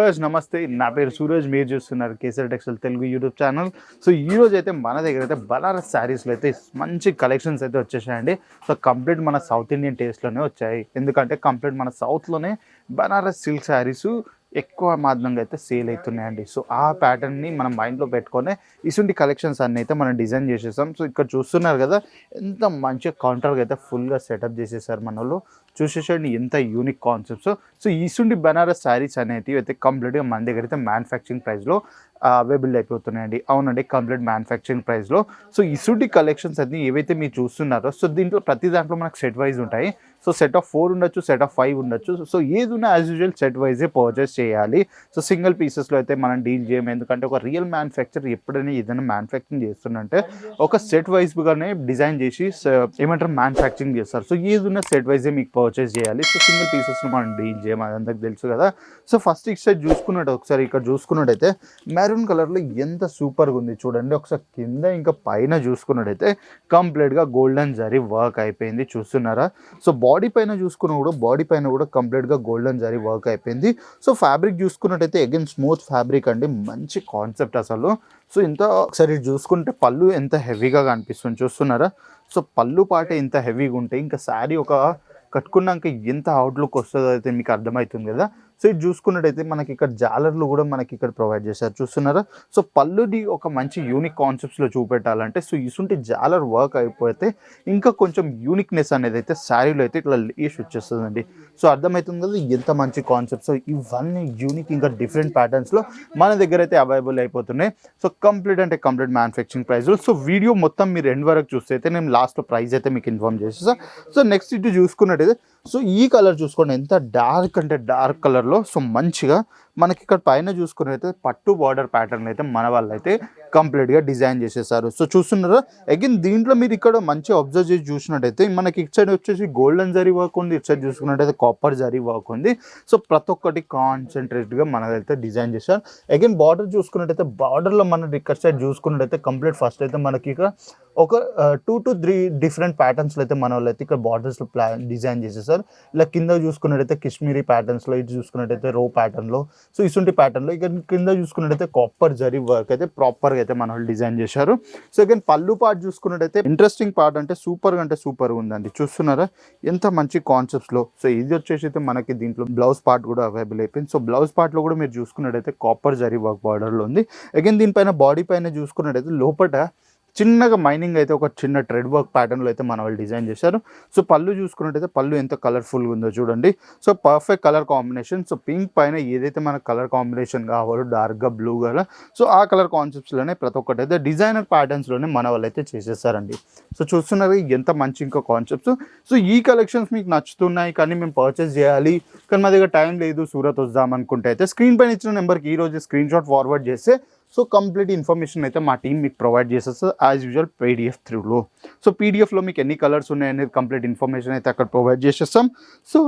Viewers నమస్తే. నా పేరు సూరజ్. మీరు చూస్తున్నారు Kesar textile Telugu YouTube channel. So ఈ రోజు అయితే మన దగ్గర అయితే బనారస్ శారీస్లో అయితే మంచి కలెక్షన్స్ అయితే వచ్చేసాయండి. సో కంప్లీట్ మన సౌత్ ఇండియన్ టేస్ట్లోనే వచ్చాయి. ఎందుకంటే కంప్లీట్ మన సౌత్లోనే బనారస్ సిల్క్ శారీస్ ఎక్కువ మాధ్యంగా అయితే సేల్ అవుతున్నాయండి. సో ఆ ప్యాటర్న్ని మనం మైండ్లో పెట్టుకొని ఇసుంటి కలెక్షన్స్ అన్నీ అయితే మనం డిజైన్ చేసేసాం. సో ఇక్కడ చూస్తున్నారు కదా ఎంత మంచిగా కౌంటర్గా అయితే ఫుల్గా సెటప్ చేసేసారు మన వాళ్ళు. చూసేసండి ఎంత యూనిక్ కాన్సెప్ట్స్ సో ఈసుండి బనారస్ శారీస్ అనేటివి అయితే కంప్లీట్గా మన దగ్గర అయితే మ్యానుఫ్యాక్చరింగ్ ప్రైస్లో అవైలబుల్ అయిపోతున్నాయండి. అవునండి కంప్లీట్ మ్యానుఫ్యాక్చరింగ్ ప్రైస్లో సో ఇసుంటి కలెక్షన్స్ అన్నీ ఏవైతే మీరు చూస్తున్నారో సో దీంట్లో ప్రతి దాంట్లో మనకు సెట్ వైజ్ ఉంటాయి. సో సెట్ ఆఫ్ ఫోర్ ఉండొచ్చు సెట్ ఆఫ్ ఫైవ్ ఉండొచ్చు. సో ఏది ఉన్నా యాజ్ యూజువల్ సెట్ వైజే పర్చేస్ చేయాలి. సో సింగిల్ పీసెస్లో అయితే మనం డీల్ చేయము. ఎందుకంటే ఒక రియల్ మ్యానుఫ్యాక్చర్ ఎప్పుడైనా ఏదైనా మ్యానుఫ్యాక్చరింగ్ చేస్తుందంటే ఒక సెట్ వైజ్గానే డిజైన్ చేసి ఏమంటారు మ్యానుఫ్యాక్చరింగ్ చేస్తారు. సో ఏది ఉన్న సెట్ వైజే మీకు పర్చేస్ చేయాలి. సో సింగిల్ పీసెస్లో మనం డీల్ చేయం అందరికి తెలుసు కదా. సో ఫస్ట్ ఇక్కడ సైడ్ చూసుకున్నట్టు ఒకసారి ఇక్కడ చూసుకున్నట్టయితే మెరూన్ కలర్లో ఎంత సూపర్గా ఉంది చూడండి. ఒకసారి కింద ఇంకా పైన చూసుకున్నట్టయితే కంప్లీట్గా గోల్డెన్ జరీ వర్క్ అయిపోయింది. చూస్తున్నారా? సో బాడీ పైన చూసుకున్న కూడా బాడీ పైన కూడా కంప్లీట్గా గోల్డెన్ జరీ వర్క్ అయిపోయింది. సో ఫ్యాబ్రిక్ చూసుకున్నట్టయితే అగైన్ స్మూత్ ఫ్యాబ్రిక్ అండి. మంచి కాన్సెప్ట్ అసలు. సో ఇంత ఒకసారి చూసుకుంటే పళ్ళు ఎంత హెవీగా కనిపిస్తుంది చూస్తున్నారా? సో పళ్ళు పాటే ఇంత హెవీగా ఉంటాయి ఇంకా శారీ ఒక కట్టుకున్నాక ఎంత అవుట్లుక్ వస్తుందో అయితే మీకు అర్థమవుతుంది కదా. సో ఇది చూసుకున్నట్టయితే మనకి ఇక్కడ జాలర్లు కూడా మనకి ఇక్కడ ప్రొవైడ్ చేశారు. చూస్తున్నారా? సో పళ్ళుది ఒక మంచి యూనిక్ కాన్సెప్ట్స్లో చూపెట్టాలంటే సో ఇసుంటి జాలర్ వర్క్ అయిపోతే ఇంకా కొంచెం యూనిక్నెస్ అనేది అయితే శారీలో అయితే ఇట్లా లేష్ వచ్చేస్తుందండి. సో అర్థమవుతుంది కదా ఎంత మంచి కాన్సెప్ట్స్ ఇవన్నీ యూనిక్ ఇంకా డిఫరెంట్ ప్యాటర్న్స్లో మన దగ్గర అయితే అవైలబుల్ అయిపోతున్నాయి. సో కంప్లీట్ అంటే complete manufacturing price so video మొత్తం మీరు ఎండ్ వరకు చూస్తే అయితే నేను లాస్ట్లో ప్రైస్ అయితే మీకు ఇన్ఫార్మ్ చేసేసా సో నెక్స్ట్ ఇటు చూసుకున్నట్టయితే సో ఈ కలర్ చూసుకోండి ఎంత డార్క్ అంటే డార్క్ కలర్లో. సో మంచిగా మనకి ఇక్కడ పైన చూసుకున్నైతే పట్టు బార్డర్ ప్యాటర్న్ అయితే మన వాళ్ళు అయితే కంప్లీట్గా డిజైన్ చేసేసారు. సో చూస్తున్నారా అగైన్ దీంట్లో మీరు ఇక్కడ మంచి అబ్జర్వ్ చేసి చూసినట్టయితే మనకి ఇటు సైడ్ వచ్చేసి గోల్డెన్ జరీ వర్క్ ఉంది ఇటు సైడ్ చూసుకున్నట్టయితే కాపర్ జరీ వర్క్ ఉంది. సో ప్రతి ఒక్కటి కాన్సన్ట్రేట్గా మనదైతే డిజైన్ చేశారు. అగైన్ బార్డర్ చూసుకున్నట్టయితే బార్డర్లో మనం ఇక్కడ సైడ్ చూసుకున్నట్టయితే కంప్లీట్ ఫస్ట్ అయితే మనకి ఇక్కడ ఒక టూ టు త్రీ డిఫరెంట్ ప్యాటర్న్స్లో అయితే మన వాళ్ళు అయితే ఇక్కడ బార్డర్స్లో ప్లా డిజైన్ చేసేసారు. ఇలా కింద చూసుకున్నట్టయితే కాశ్మీరీ ప్యాటర్న్స్లో ఇటు చూసుకున్నట్టయితే రో ప్యాటర్న్లో సో ఇసుంటి ప్యాటర్న్లో ఇక కింద చూసుకున్నట్టయితే కాపర్ జరీ వర్క్ అయితే ప్రాపర్గా అయితే మన వాళ్ళు డిజైన్ చేశారు. సో ఇక పళ్ళు పార్ట్ చూసుకున్నట్టయితే ఇంట్రెస్టింగ్ పార్ట్ అంటే సూపర్గా అంటే సూపర్గా ఉందండి. చూస్తున్నారా? ఎంత మంచి కాన్సెప్ట్స్లో సో ఇది వచ్చేసి అయితే మనకి దీంట్లో బ్లౌజ్ పార్ట్ కూడా అవైలబుల్ అయిపోయింది. సో బ్లౌజ్ పార్ట్లో కూడా మీరు చూసుకున్నట్టయితే కాపర్ జరీ వర్క్ బార్డర్లో ఉంది. అగైన్ దీనిపైన బాడీ పైన చూసుకున్నట్టయితే లోపల చిన్నగా మైనింగ్ అయితే ఒక చిన్న ట్రెడ్ వర్క్ ప్యాటర్న్లో అయితే మన వాళ్ళు డిజైన్ చేశారు. సో పళ్ళు చూసుకున్నట్టయితే పళ్ళు ఎంత కలర్ఫుల్గా ఉందో చూడండి. So perfect colour combination so pink పైన ఏదైతే మనకు కలర్ కాంబినేషన్ కావాలో డార్క్గా బ్లూ గల సో ఆ కలర్ కాన్సెప్ట్స్లోనే ప్రతి ఒక్కటి అయితే డిజైనర్ ప్యాటర్న్స్లోనే మన వాళ్ళు అయితే చేసేసారండి. సో చూస్తున్నారు ఎంత మంచి ఇంకో కాన్సెప్ట్స్ సో ఈ కలెక్షన్స్ మీకు నచ్చుతున్నాయి కానీ మేము పర్చేస్ చేయాలి. కానీ మా దగ్గర టైం లేదు సూరత్ వద్దాం అనుకుంటే అయితే స్క్రీన్ పైన ఇచ్చిన నెంబర్కి ఈరోజు స్క్రీన్ షాట్ ఫార్వర్డ్ చేస్తే సో కంప్లీట్ ఇన్ఫర్మేషన్ అయితే మా టీం మీకు ప్రొవైడ్ చేసేస్తుంది యాజ్ యూజువల్ పీడిఎఫ్ త్రూలో సో పీడిఎఫ్లో మీకు ఎన్ని కలర్స్ ఉన్నాయనేది కంప్లీట్ ఇన్ఫర్మేషన్ అయితే అక్కడ ప్రొవైడ్ చేసేస్తాం సో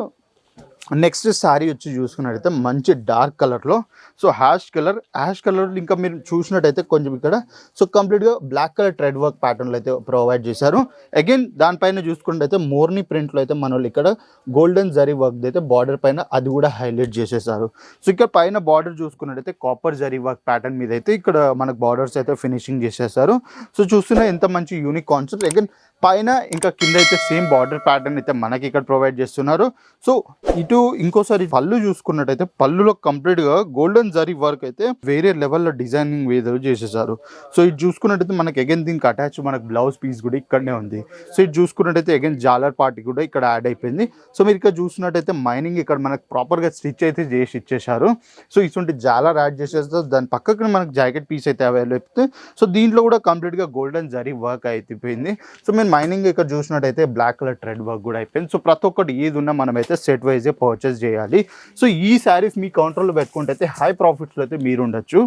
నెక్స్ట్ శారీ వచ్చి చూసుకున్నట్టయితే మంచి డార్క్ కలర్లో. So hash colour hash colour ఇంకా మీరు చూసినట్టయితే కొంచెం ఇక్కడ. సో కంప్లీట్గా బ్లాక్ కలర్ ట్రెడ్ వర్క్ ప్యాటర్న్లో అయితే ప్రొవైడ్ చేశారు. అగైన్ దానిపైన చూసుకున్నట్టయితే మోర్నీ ప్రింట్లో అయితే మన వాళ్ళు ఇక్కడ గోల్డెన్ జరీ వర్క్ అయితే బార్డర్ పైన అది కూడా హైలైట్ చేసేసారు. సో ఇక్కడ పైన బార్డర్ చూసుకున్నట్టయితే కాపర్ జరీ వర్క్ ప్యాటర్న్ మీద అయితే ఇక్కడ మనకు బార్డర్స్ అయితే ఫినిషింగ్ చేసేసారు. సో చూస్తున్న ఎంత మంచి యూనిక్ కాన్సెప్ట్. అగైన్ పైన ఇంకా కింద అయితే సేమ్ బార్డర్ ప్యాటర్న్ అయితే మనకి ఇక్కడ ప్రొవైడ్ చేస్తున్నారు. సో ఇటు ఇంకోసారి పళ్ళు చూసుకున్నట్టయితే పళ్ళులో కంప్లీట్గా గోల్డెన్ జరీ వర్క్ అయితే వేరే లెవెల్లో డిజైనింగ్ వేదో చేసేసారు. సో ఇది చూసుకున్నట్టయితే మనకి అగైన్ దీనికి అటాచ్ మనకు బ్లౌజ్ పీస్ కూడా ఇక్కడనే ఉంది. సో ఇది చూసుకున్నట్టయితే అగైన్ జాలర్ పార్టీ కూడా ఇక్కడ యాడ్ అయిపోయింది. సో మీరు ఇక్కడ చూసినట్టయితే మైనింగ్ ఇక్కడ మనకు ప్రాపర్గా స్టిచ్ అయితే చేసి ఇచ్చేసారు సో ఇటువంటి జాలర్ యాడ్ చేసేస్తే దాని పక్కకి మనకు జాకెట్ పీస్ అయితే అవైలబుల్ అయిపోతుంది సో దీంట్లో కూడా కంప్లీట్గా గోల్డెన్ జరీ వర్క్ అయిపోయింది. సో మేము మైనింగ్ ఇక్కడ చూసినట్టయితే బ్లాక్ కలర్ ట్రెడ్ వర్క్ కూడా అయిపోయింది. సో ప్రతి ఒక్కటి ఏది ఉన్నా మనం అయితే సెట్ వైజే పర్చేస్ చేయాలి. సో ఈ శారీస్ మీ కౌంటర్లో పెట్టుకుంటే అయితే హై ప్రాఫిట్స్లో అయితే మీరు ఉండొచ్చు.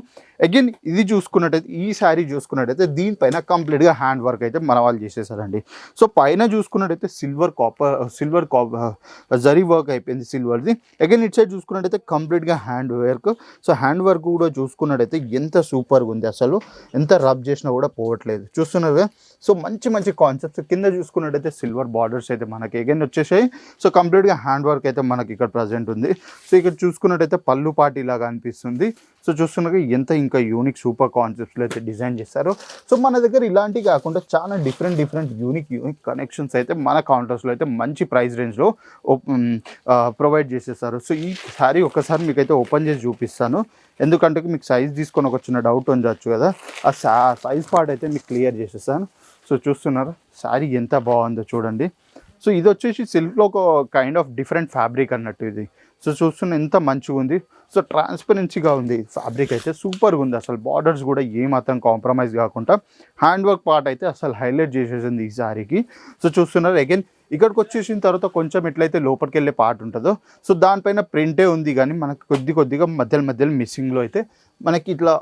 అగైన్ ఇది చూసుకున్నట్టయితే ఈ శారీ చూసుకున్నట్టయితే దీనిపైన కంప్లీట్గా హ్యాండ్ వర్క్ అయితే మన వాళ్ళు చేసేసారండి. సో పైన చూసుకున్నట్టయితే silver copper silver copper zari work అయిపోయింది సిల్వర్ది. అగైన్ ఇట్ సైడ్ చూసుకున్నట్టయితే కంప్లీట్గా hand work. So hand work కూడా చూసుకున్నట్టయితే ఎంత సూపర్గా ఉంది అసలు. ఎంత రబ్ చేసినా కూడా పోవట్లేదు. చూస్తున్నారు సో మంచి మంచి కాన్సెప్ట్స్ సో కింద చూసుకున్నట్టయితే సిల్వర్ బార్డర్స్ అయితే మనకి అగైన్ వచ్చేసాయి. సో కంప్లీట్గా హ్యాండ్ వర్క్ అయితే మనకి ఇక్కడ ప్రజెంట్ ఉంది. సో ఇక్కడ చూసుకున్నట్టయితే పళ్ళు పాటి లాగా అనిపిస్తుంది. సో చూస్తున్నాక ఎంత ఇంకా యూనిక్ సూపర్ కాన్సెప్ట్స్లో అయితే డిజైన్ చేశారు. సో మన దగ్గర ఇలాంటివి కాకుండా చాలా different different unique unique connections అయితే మన కౌంటర్స్లో అయితే మంచి ప్రైస్ రేంజ్లో ప్రొవైడ్ చేసేస్తారు సో ఈ శారీ ఒకసారి మీకు అయితే ఓపెన్ చేసి చూపిస్తాను. ఎందుకంటే మీకు సైజ్ తీసుకొని ఒక చిన్న డౌట్ ఉండొచ్చు కదా. ఆ సైజ్ పార్ట్ అయితే మీకు క్లియర్ చేసేస్తాను సో చూస్తున్నారు? శారీ ఎంత బాగుందో చూడండి. సో ఇది వచ్చేసి సిల్క్లో ఒక కైండ్ ఆఫ్ డిఫరెంట్ ఫ్యాబ్రిక్ అన్నట్టు ఇది. సో చూస్తున్న ఎంత మంచిగా ఉంది. సో ట్రాన్స్పరెన్సీగా ఉంది ఫ్యాబ్రిక్ అయితే. సూపర్గా ఉంది. అసలు బార్డర్స్ కూడా ఏమాత్రం కాంప్రమైజ్ కాకుండా హ్యాండ్ వర్క్ పార్ట్ అయితే అసలు హైలైట్ చేసేసింది ఈ శారీకి సో చూస్తున్నారు అగైన్ ఇక్కడికి వచ్చేసిన తర్వాత కొంచెం ఎట్లయితే లోపలికి వెళ్ళే పార్ట్ ఉంటుందో సో దానిపైన ప్రింటే ఉంది కానీ మనకు కొద్ది కొద్దిగా మధ్యలో మధ్యలో మిస్సింగ్లో అయితే మనకి ఇట్లా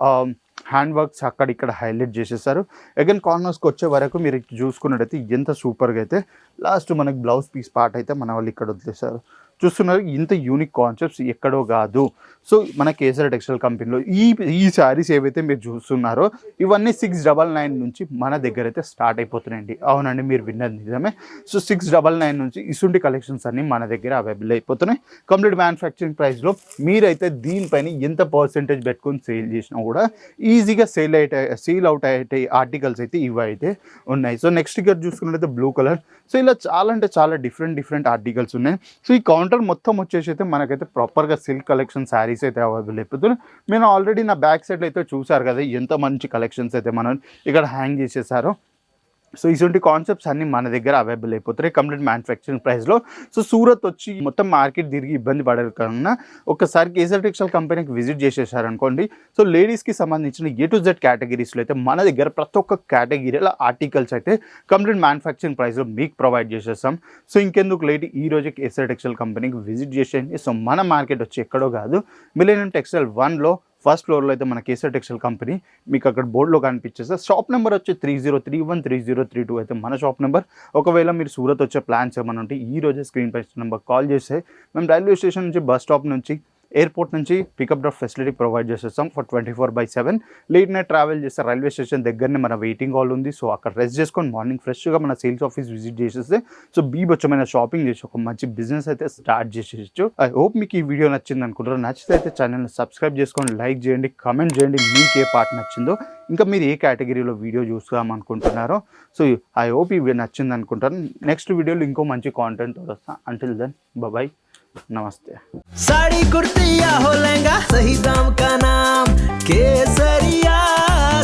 హ్యాండ్ వర్క్స్ అక్కడ ఇక్కడ హైలైట్ చేసేసారు. అగైన్ కార్నర్స్కి వచ్చే వరకు మీరు చూసుకున్నట్టయితే ఎంత సూపర్గా అయితే లాస్ట్ మనకి బ్లౌజ్ పీస్ పార్ట్ అయితే మన వాళ్ళు ఇక్కడ వదిలేశారు. చూస్తున్నారు ఇంత యూనిక్ కాన్సెప్ట్స్ ఎక్కడో కాదు. సో మన కేసర్ టెక్స్టైల్ కంపెనీలో ఈ ఈ శారీస్ ఏవైతే మీరు చూస్తున్నారో ఇవన్నీ సిక్స్ డబల్ నైన్ నుంచి మన దగ్గర అయితే స్టార్ట్ అయిపోతున్నాయండి. అవునండి మీరు విన్నది నిజమే. సో సిక్స్ డబల్ నైన్ నుంచి ఇసుంటి కలెక్షన్స్ అన్నీ మన దగ్గర అవైలబుల్ అయిపోతున్నాయి. కంప్లీట్ మ్యానుఫ్యాక్చరింగ్ ప్రైస్లో మీరైతే దీనిపైన ఎంత పర్సెంటేజ్ పెట్టుకొని సేల్ చేసినా కూడా ఈజీగా సేల్ అయితే సేల్ అవుట్ అయ్యే ఆర్టికల్స్ అయితే ఇవైతే ఉన్నాయి. సో నెక్స్ట్ ఇక్కడ చూసుకున్నట్లయితే బ్లూ కలర్ సో ఇలా చాలా అంటే చాలా డిఫరెంట్ డిఫరెంట్ ఆర్టికల్స్ ఉన్నాయి. సో ఈ కౌంటర్ మొత్తం వచ్చేసి అయితే మనకైతే ప్రాపర్గా సిల్క్ కలెక్షన్ శారీస్ అయితే అవైలబుల్ అయిపోతుంది మీరు ఆల్రెడీ నా బ్యాక్ సైడ్ అయితే చూసారు కదా ఎంత మంచి కలెక్షన్స్ అయితే మనం ఇక్కడ హ్యాంగ్ చేసేసారో. సో ఇటువంటి కాన్సెప్ట్స్ అన్ని మన దగ్గర అవైలబుల్ అయిపోతాయి కంప్లీట్ మ్యానుఫ్యాక్చరింగ్ ప్రైస్లో సో సూరత్ వచ్చి మొత్తం మార్కెట్ తిరిగి ఇబ్బంది పడకుండా ఒకసారి కేసర్ టెక్స్టైల్ కంపెనీకి విజిట్ చేసేసారనుకోండి. సో లేడీస్కి సంబంధించిన ఏ టు జెడ్ కేటగిరీస్లో అయితే మన దగ్గర ప్రతి ఒక్క కేటగిరీలో ఆర్టికల్స్ అయితే కంప్లీట్ మ్యానుఫ్యాక్చరింగ్ ప్రైస్లో మీకు ప్రొవైడ్ చేసేస్తాం. సో ఇంకెందుకు లేట్ ఈ రోజు కేసర్ టెక్స్టైల్ కంపెనీకి విజిట్ చేసేయండి. సో మన మార్కెట్ వచ్చి ఎక్కడో కాదు మిలేనియం టెక్స్టైల్ వన్లో ఫస్ట్ ఫ్లోర్లో అయితే మన కేసర్ టెక్స్టైల్ కంపెనీ మీకు అక్కడ బోర్డులో కనిపించేస్తే షాప్ నెంబర్ వచ్చి three zero three one three zero three two అయితే మన షాప్ నెంబర్. ఒకవేళ మీరు సూరత్ వచ్చే ప్లాన్స్ ఏమైనా ఉంటే ఈ రోజే స్క్రీన్ పై నెంబర్ కాల్ చేస్తే మేము రైల్వే స్టేషన్ నుంచి బస్ స్టాప్ నుంచి ఎయిర్పోర్ట్ నుంచి పికప్ డ్రాప్ ఫెసిలిటీ ప్రొవైడ్ చేసేస్తాం for twenty four by seven late night travel చేస్తే రైల్వే స్టేషన్ దగ్గరనే మన వెయిటింగ్ హాల్ ఉంది. సో అక్కడ రెస్ట్ చేసుకొని మార్నింగ్ ఫ్రెష్గా మన సేల్స్ ఆఫీస్ విజిట్ చేసేస్తే సో బీభత్సమైన షాపింగ్ చేసి ఒక మంచి బిజినెస్ అయితే స్టార్ట్ చేసేయచ్చు. ఐ హోప్ మీకు ఈ వీడియో నచ్చింది అనుకుంటారు నచ్చితే అయితే ఛానల్ని సబ్స్క్రైబ్ చేసుకొని లైక్ చేయండి కమెంట్ చేయండి. మీకు ఏ పార్ట్ నచ్చిందో ఇంకా మీరు ఏ కేటగిరీలో వీడియో చూస్తాం అనుకుంటున్నారో సో ఐ హోప్ ఇవి నచ్చింది అనుకుంటారు నెక్స్ట్ వీడియోలో ఇంకో మంచి కాంటెంట్ వస్తాను అంటిల్ దెన్ బాయ్ नमस्ते। साड़ी, कुर्तिया हो लहंगा, सही दाम का नाम, केसरिया,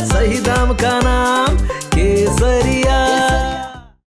सही दाम का नाम, केसरिया।